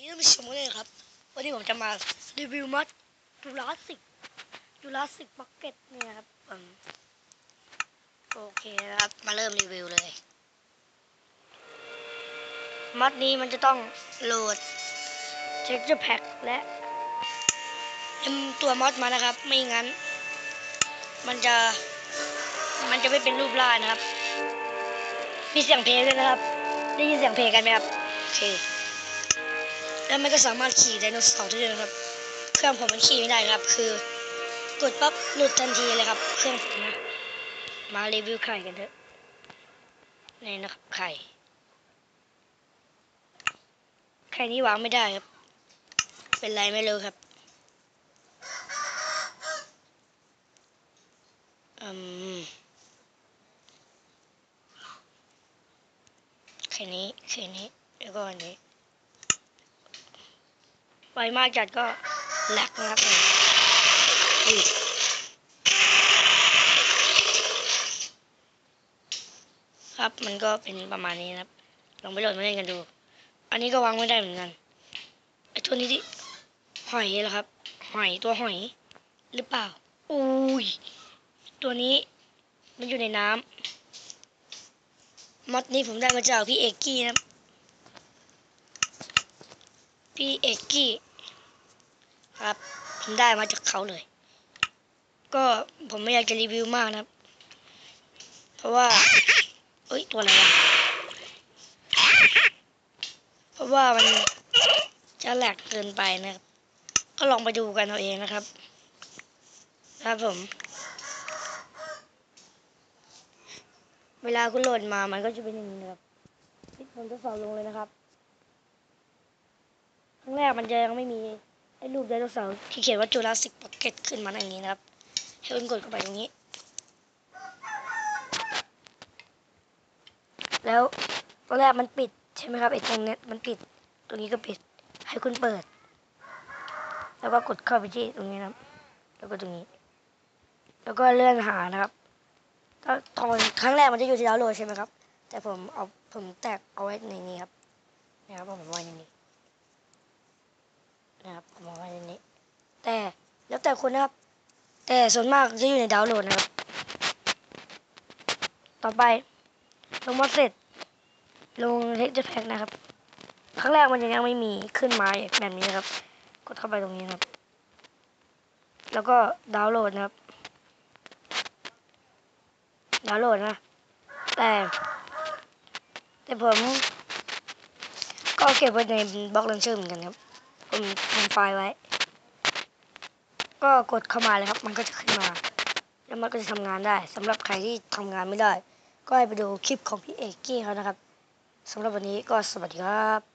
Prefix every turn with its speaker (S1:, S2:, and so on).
S1: นี่ท่านชมกันเลยครับ วันนี้ผมจะมารีวิวมัดจูราสสิกจูราสสิกพ็อกเก็ตเนี่ยนะครับโอเคนะครับ มาเริ่มรีวิวเลย มัดนี้มันจะต้องโหลด texture pack และเต็มตัวมอดมานะครับ ไม่งั้น มันจะ มันจะไม่เป็นรูปร่างนะครับ มีเสียงเพลงด้วยนะครับ ได้ยินเสียงเพลงกันไหมครับโอเค แล้วมันก็สามารถขี่ไดโนเสาร์ได้ด้วยครับ เครื่องผมมันขี่ไม่ได้ครับ คือกดปั๊บหลุดทันทีเลยครับ เครื่องผมนะมารีวิวไข่กันเถอะนี่นะครับไข่ไข่นี้วางไม่ได้ครับ เป็นไรไม่รู้ครับอืมไข่นี้ไข่นี้แล้วก็อันนี้ มากจัดก็แหลกนะครับครับมันก็เป็นประมาณนี้นะครับ ลองไปโหลดมาเล่นกันดู อันนี้ก็วางไม่ได้เหมือนกันไอตัวนี้ที่หอยเหรอครับ หอยตัวหอย หรือเปล่าอุ้ยตัวนี้มันอยู่ในน้ำมอดนี้ผมได้มาจากพี่เอกกี้นะครับพี่เอกกี้ ครับ ผมได้มาจากเขาเลย ก็ผมไม่อยากจะรีวิวมากนะครับ เพราะว่าเอ้ย ตัวอะไรวะ เพราะว่ามันจะแหลกเกินไปนะครับ ก็ลองไปดูกันเอาเองนะครับ ครับผม เวลาคุณโหลดมามันก็จะเป็นอย่างนี้นะครับผมจะสอบลงเลยนะครับ ครั้งแรกมันจะยังไม่มี ไอ้รูปไดโนเสาร์ที่เขียนว่าจูราสสิกพ็อกเก็ตขึ้นมาอย่างนี้นะครับ ให้คุณกดเข้าไปตรงนี้ แล้วตอนแรกมันปิดใช่ไหมครับไอ้ตรงเนี้ยมันปิด ตรงนี้ก็ปิด ให้คุณเปิด แล้วก็กดเข้าไปที่ตรงนี้นะครับ แล้วก็ตรงนี้ แล้วก็เลื่อนหานะครับถ้าตอนครั้งแรกมันจะอยู่ที่ดาวโหลดใช่ไหมครับ แต่ผมเอาผมแตกเอาไว้ในนี้ครับนะครับผมไว้ในนี้ นะครับผมเอาไว้ในนี้ แต่แล้วแต่คนนะครับ แต่ส่วนมากจะอยู่ในดาวน์โหลดนะครับ ต่อไปลงมอดเสร็จ ลงเทคเจอร์แพ็กนะครับ ครั้งแรกมันยังไม่มีขึ้นมาแบบนี้นะครับ กดเข้าไปตรงนี้นะครับ แล้วก็ดาวน์โหลดนะครับ ดาวน์โหลดนะ แต่แต่ผมก็เก็บไว้ในบล็อกลันเชอร์เหมือนกันครับ ผมทำไฟล์ไว้ ก็กดเข้ามาเลยครับ มันก็จะขึ้นมา แล้วมันก็จะทำงานได้สำหรับใครที่ทำงานไม่ได้ ก็ให้ไปดูคลิปของพี่เอกกี้เขานะครับสำหรับวันนี้ก็สวัสดีครับ